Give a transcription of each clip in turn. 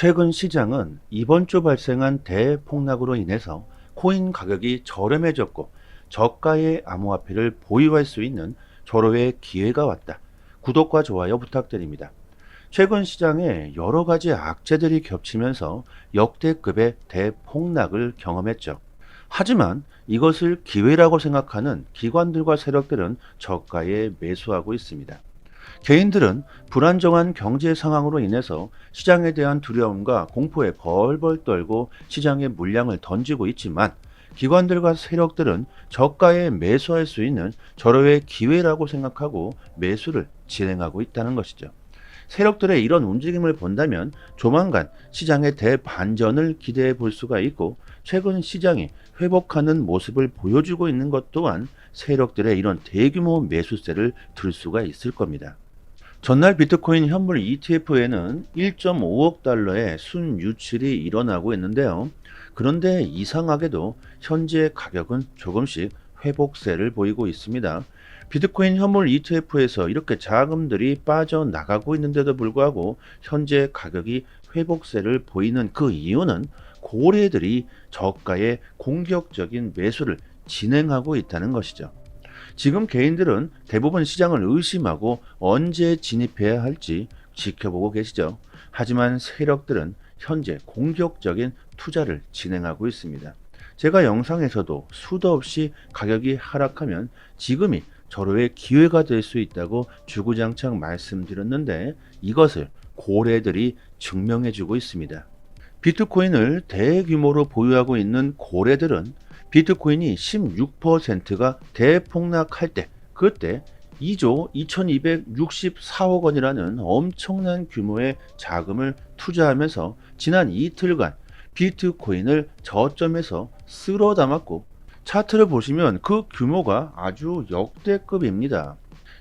최근 시장은 이번 주 발생한 대폭락으로 인해서 코인 가격이 저렴해졌고 저가의 암호화폐를 보유할 수 있는 절호의 기회가 왔다. 구독과 좋아요 부탁드립니다. 최근 시장에 여러 가지 악재들이 겹치면서 역대급의 대폭락을 경험했죠. 하지만 이것을 기회라고 생각하는 기관들과 세력들은 저가에 매수하고 있습니다. 개인들은 불안정한 경제 상황으로 인해서 시장에 대한 두려움과 공포에 벌벌 떨고 시장에 물량을 던지고 있지만 기관들과 세력들은 저가에 매수할 수 있는 절호의 기회라고 생각하고 매수를 진행하고 있다는 것이죠. 세력들의 이런 움직임을 본다면 조만간 시장의 대반전을 기대해 볼 수가 있고 최근 시장이 회복하는 모습을 보여주고 있는 것 또한 세력들의 이런 대규모 매수세를 들 수가 있을 겁니다. 전날 비트코인 현물 ETF에는 1.5억 달러의 순유출이 일어나고 있는데요. 그런데 이상하게도 현재 가격은 조금씩 회복세를 보이고 있습니다. 비트코인 현물 ETF에서 이렇게 자금들이 빠져나가고 있는데도 불구하고 현재 가격이 회복세를 보이는 그 이유는 고래들이 저가의 공격적인 매수를 진행하고 있다는 것이죠. 지금 개인들은 대부분 시장을 의심하고 언제 진입해야 할지 지켜보고 계시죠. 하지만 세력들은 현재 공격적인 투자를 진행하고 있습니다. 제가 영상에서도 수도 없이 가격이 하락하면 지금이 절호의 기회가 될 수 있다고 주구장창 말씀드렸는데 이것을 고래들이 증명해주고 있습니다. 비트코인을 대규모로 보유하고 있는 고래들은 비트코인이 16%가 대폭락할 때 그때 2조 2264억 원이라는 엄청난 규모의 자금을 투자하면서 지난 이틀간 비트코인을 저점에서 쓸어 담았고 차트를 보시면 그 규모가 아주 역대급입니다.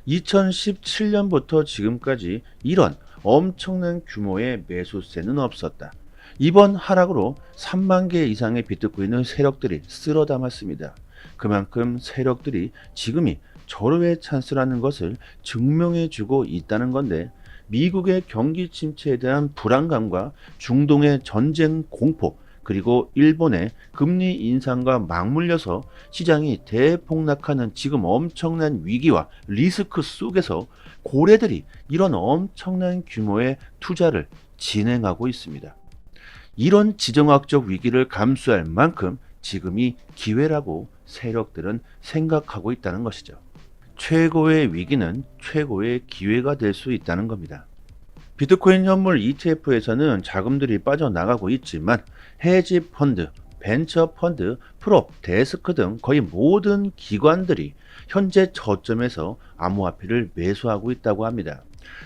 2017년부터 지금까지 이런 엄청난 규모의 매수세는 없었다. 이번 하락으로 3만 개 이상의 비트코인을 세력들이 쓸어 담았습니다. 그만큼 세력들이 지금이 절호의 찬스라는 것을 증명해 주고 있다는 건데 미국의 경기 침체에 대한 불안감과 중동의 전쟁 공포 그리고 일본의 금리 인상과 맞물려서 시장이 대폭락하는 지금 엄청난 위기와 리스크 속에서 고래들이 이런 엄청난 규모의 투자를 진행하고 있습니다. 이런 지정학적 위기를 감수할 만큼 지금이 기회라고 세력들은 생각하고 있다는 것이죠. 최고의 위기는 최고의 기회가 될 수 있다는 겁니다. 비트코인 현물 ETF에서는 자금들이 빠져나가고 있지만 헤지 펀드, 벤처 펀드, 프롭, 데스크 등 거의 모든 기관들이 현재 저점에서 암호화폐를 매수하고 있다고 합니다.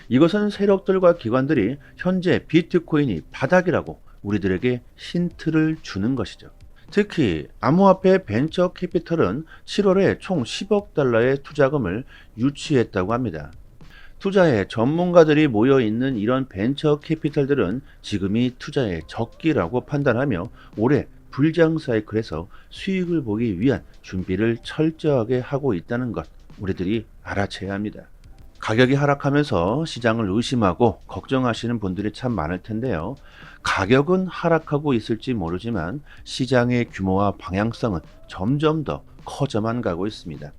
이것은 세력들과 기관들이 현재 비트코인이 바닥이라고 우리들에게 힌트를 주는 것이죠. 특히 암호화폐 벤처 캐피털은 7월에 총 10억 달러의 투자금을 유치했다고 합니다. 투자에 전문가들이 모여 있는 이런 벤처 캐피털들은 지금이 투자의 적기라고 판단하며 올해 불장 사이클에서 수익을 보기 위한 준비를 철저하게 하고 있다는 것 우리들이 알아채야 합니다. 가격이 하락하면서 시장을 의심하고 걱정하시는 분들이 참 많을 텐데요. 가격은 하락하고 있을지 모르지만 시장의 규모와 방향성은 점점 더 커져만 가고 있습니다.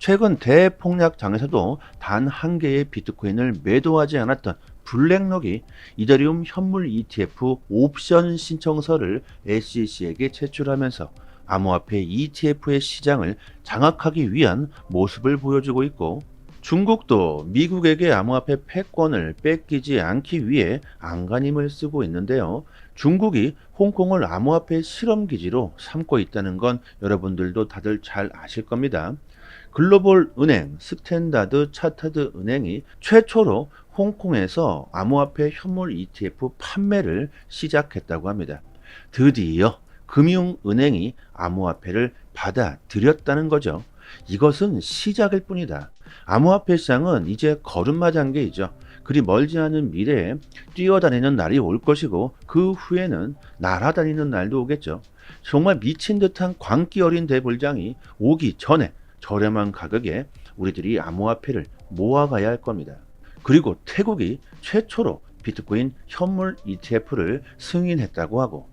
최근 대폭락장에서도 단 한 개의 비트코인을 매도하지 않았던 블랙록이 이더리움 현물 ETF 옵션 신청서를 SEC에게 제출하면서 암호화폐 ETF의 시장을 장악하기 위한 모습을 보여주고 있고 중국도 미국에게 암호화폐 패권을 뺏기지 않기 위해 안간힘을 쓰고 있는데요. 중국이 홍콩을 암호화폐 실험기지로 삼고 있다는 건 여러분들도 다들 잘 아실 겁니다. 글로벌 은행 스탠다드 차타드 은행이 최초로 홍콩에서 암호화폐 현물 ETF 판매를 시작했다고 합니다. 드디어 금융은행이 암호화폐를 받아들였다는 거죠. 이것은 시작일 뿐이다. 암호화폐 시장은 이제 걸음마 단계이죠. 그리 멀지 않은 미래에 뛰어다니는 날이 올 것이고 그 후에는 날아다니는 날도 오겠죠. 정말 미친 듯한 광기 어린 대불장이 오기 전에 저렴한 가격에 우리들이 암호화폐를 모아가야 할 겁니다. 그리고 태국이 최초로 비트코인 현물 ETF를 승인했다고 하고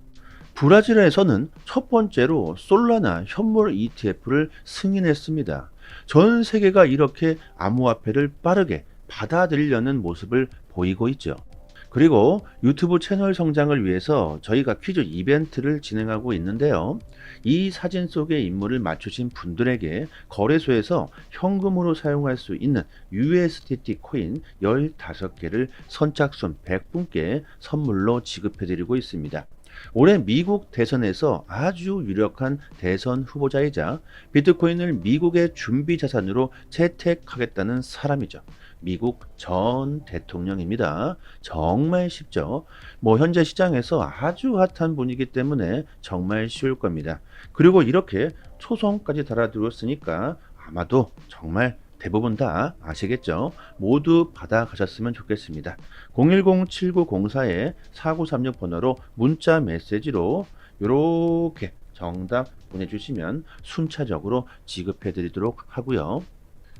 브라질에서는 첫 번째로 솔라나 현물 ETF를 승인했습니다. 전 세계가 이렇게 암호화폐를 빠르게 받아들이려는 모습을 보이고 있죠. 그리고 유튜브 채널 성장을 위해서 저희가 퀴즈 이벤트를 진행하고 있는데요. 이 사진 속의 인물을 맞추신 분들에게 거래소에서 현금으로 사용할 수 있는 USDT 코인 15개를 선착순 100분께 선물로 지급해 드리고 있습니다. 올해 미국 대선에서 아주 유력한 대선 후보자이자 비트코인을 미국의 준비 자산으로 채택하겠다는 사람이죠. 미국 전 대통령입니다. 정말 쉽죠. 뭐 현재 시장에서 아주 핫한 분이기 때문에 정말 쉬울 겁니다. 그리고 이렇게 초성까지 달아들었으니까 아마도 정말 대부분 다 아시겠죠? 모두 받아가셨으면 좋겠습니다. 010-7904-4936 번호로 문자 메시지로 이렇게 정답 보내주시면 순차적으로 지급해 드리도록 하고요.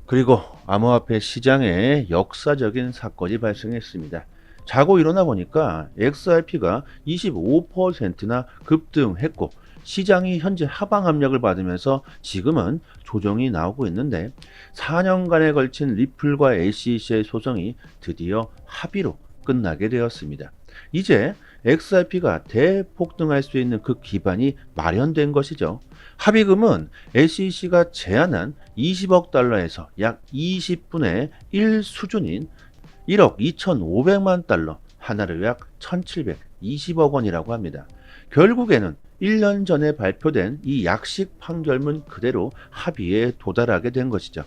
그리고 암호화폐 시장에 역사적인 사건이 발생했습니다. 자고 일어나 보니까 XRP가 25%나 급등했고 시장이 현재 하방 압력을 받으면서 지금은 조정이 나오고 있는데 4년간에 걸친 리플과 LCC의 소송이 드디어 합의로 끝나게 되었습니다. 이제 XRP가 대폭등할 수 있는 그 기반이 마련된 것이죠. 합의금은 SEC가 제안한 20억 달러에서 약 20분의 1 수준인 1억 2,500만 달러, 하나를 약 1,720억 원이라고 합니다. 결국에는 1년 전에 발표된 이 약식 판결문 그대로 합의에 도달하게 된 것이죠.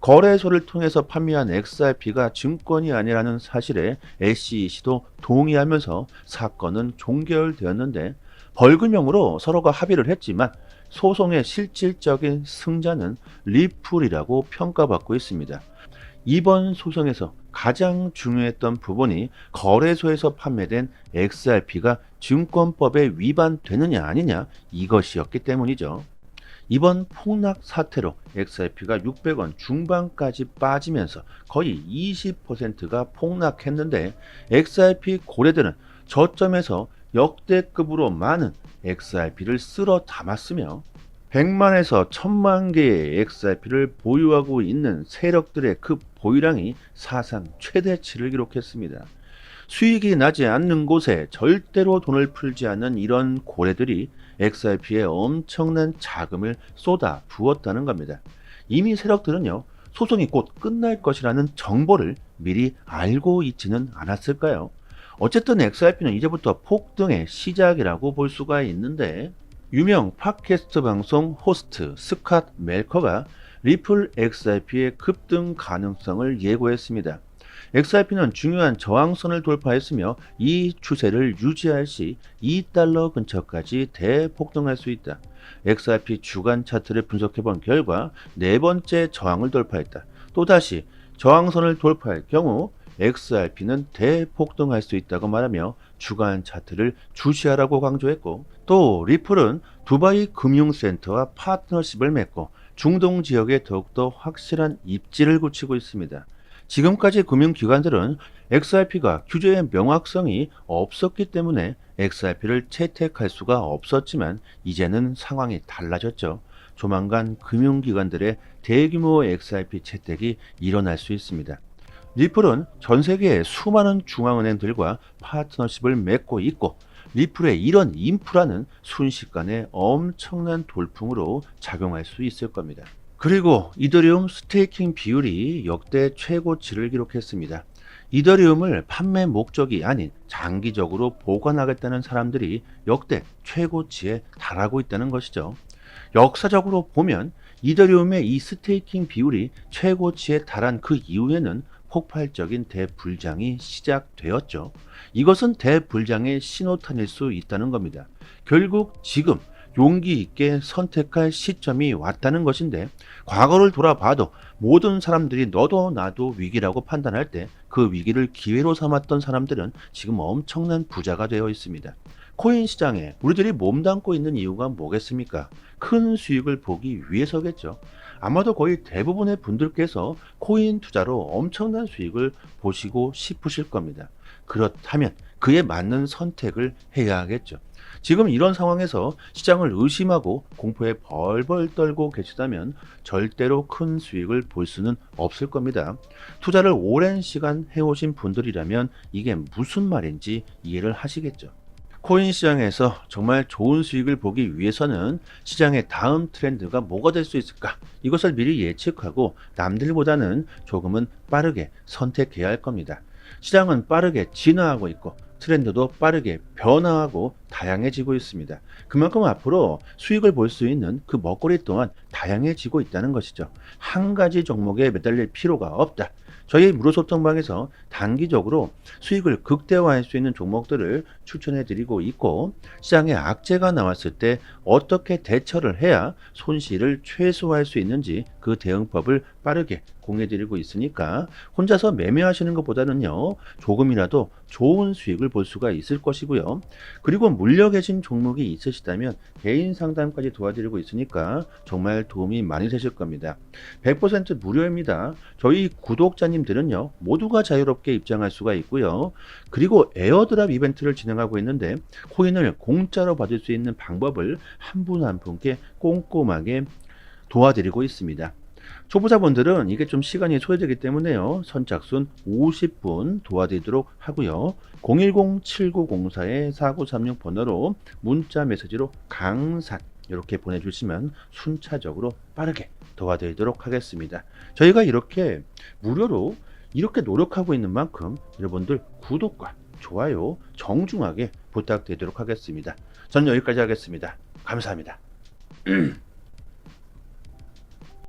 거래소를 통해서 판매한 XRP가 증권이 아니라는 사실에 SEC도 동의하면서 사건은 종결되었는데 벌금형으로 서로가 합의를 했지만 소송의 실질적인 승자는 리플이라고 평가받고 있습니다. 이번 소송에서 가장 중요했던 부분이 거래소에서 판매된 XRP가 증권법에 위반되느냐 아니냐 이것이었기 때문이죠. 이번 폭락 사태로 XRP가 600원 중반까지 빠지면서 거의 20%가 폭락했는데 XRP 고래들은 저점에서 역대급으로 많은 XRP를 쓸어 담았으며 100만에서 1000만 개의 XRP를 보유하고 있는 세력들의 그 보유량이 사상 최대치를 기록했습니다. 수익이 나지 않는 곳에 절대로 돈을 풀지 않는 이런 고래들이 XRP에 엄청난 자금을 쏟아 부었다는 겁니다. 이미 세력들은요, 소송이 곧 끝날 것이라는 정보를 미리 알고 있지는 않았을까요? 어쨌든 XRP는 이제부터 폭등의 시작이라고 볼 수가 있는데 유명 팟캐스트 방송 호스트 스캇 멜커가 리플 XRP의 급등 가능성을 예고했습니다. XRP는 중요한 저항선을 돌파했으며 이 추세를 유지할 시 2달러 근처까지 대폭등할 수 있다. XRP 주간 차트를 분석해 본 결과 네 번째 저항을 돌파했다. 또다시 저항선을 돌파할 경우 XRP는 대폭등할 수 있다고 말하며 주간 차트를 주시하라고 강조했고 또 리플은 두바이 금융센터와 파트너십을 맺고 중동 지역에 더욱더 확실한 입지를 굳히고 있습니다. 지금까지 금융기관들은 XRP가 규제의 명확성이 없었기 때문에 XRP를 채택할 수가 없었지만 이제는 상황이 달라졌죠. 조만간 금융기관들의 대규모 XRP 채택이 일어날 수 있습니다. 리플은 전 세계의 수많은 중앙은행들과 파트너십을 맺고 있고 리플의 이런 인프라는 순식간에 엄청난 돌풍으로 작용할 수 있을 겁니다. 그리고 이더리움 스테이킹 비율이 역대 최고치를 기록했습니다. 이더리움을 판매 목적이 아닌 장기적으로 보관하겠다는 사람들이 역대 최고치에 달하고 있다는 것이죠. 역사적으로 보면 이더리움의 이 스테이킹 비율이 최고치에 달한 그 이후에는 폭발적인 대불장이 시작되었죠. 이것은 대불장의 신호탄일 수 있다는 겁니다. 결국 지금 용기 있게 선택할 시점이 왔다는 것인데 과거를 돌아봐도 모든 사람들이 너도 나도 위기라고 판단할 때 그 위기를 기회로 삼았던 사람들은 지금 엄청난 부자가 되어 있습니다. 코인 시장에 우리들이 몸담고 있는 이유가 뭐겠습니까? 큰 수익을 보기 위해서겠죠. 아마도 거의 대부분의 분들께서 코인 투자로 엄청난 수익을 보시고 싶으실 겁니다. 그렇다면 그에 맞는 선택을 해야 하겠죠. 지금 이런 상황에서 시장을 의심하고 공포에 벌벌 떨고 계시다면 절대로 큰 수익을 볼 수는 없을 겁니다. 투자를 오랜 시간 해오신 분들이라면 이게 무슨 말인지 이해를 하시겠죠. 코인 시장에서 정말 좋은 수익을 보기 위해서는 시장의 다음 트렌드가 뭐가 될 수 있을까? 이것을 미리 예측하고 남들보다는 조금은 빠르게 선택해야 할 겁니다. 시장은 빠르게 진화하고 있고 트렌드도 빠르게 변화하고 다양해지고 있습니다. 그만큼 앞으로 수익을 볼 수 있는 그 먹거리 또한 다양해지고 있다는 것이죠. 한 가지 종목에 매달릴 필요가 없다. 저희 무료소통방에서 단기적으로 수익을 극대화할 수 있는 종목들을 추천해 드리고 있고 시장에 악재가 나왔을 때 어떻게 대처를 해야 손실을 최소화할 수 있는지 그 대응법을 빠르게 공유해 드리고 있으니까 혼자서 매매하시는 것보다는요 조금이라도 좋은 수익을 볼 수가 있을 것이고요. 그리고 물려 계신 종목이 있으시다면 개인 상담까지 도와드리고 있으니까 정말 도움이 많이 되실 겁니다. 100% 무료입니다. 저희 구독자님들은요 모두가 자유롭게 입장할 수가 있고요. 그리고 에어드랍 이벤트를 진행하고 있는데 코인을 공짜로 받을 수 있는 방법을 한 분한 분께 꼼꼼하게 도와드리고 있습니다. 초보자분들은 이게 좀 시간이 소요되기 때문에요. 선착순 50분 도와드리도록 하고요. 010-7904-4936 번호로 문자 메시지로 강산 이렇게 보내주시면 순차적으로 빠르게 도와드리도록 하겠습니다. 저희가 이렇게 무료로 이렇게 노력하고 있는 만큼 여러분들 구독과 좋아요 정중하게 부탁드리도록 하겠습니다. 저는 여기까지 하겠습니다. 감사합니다.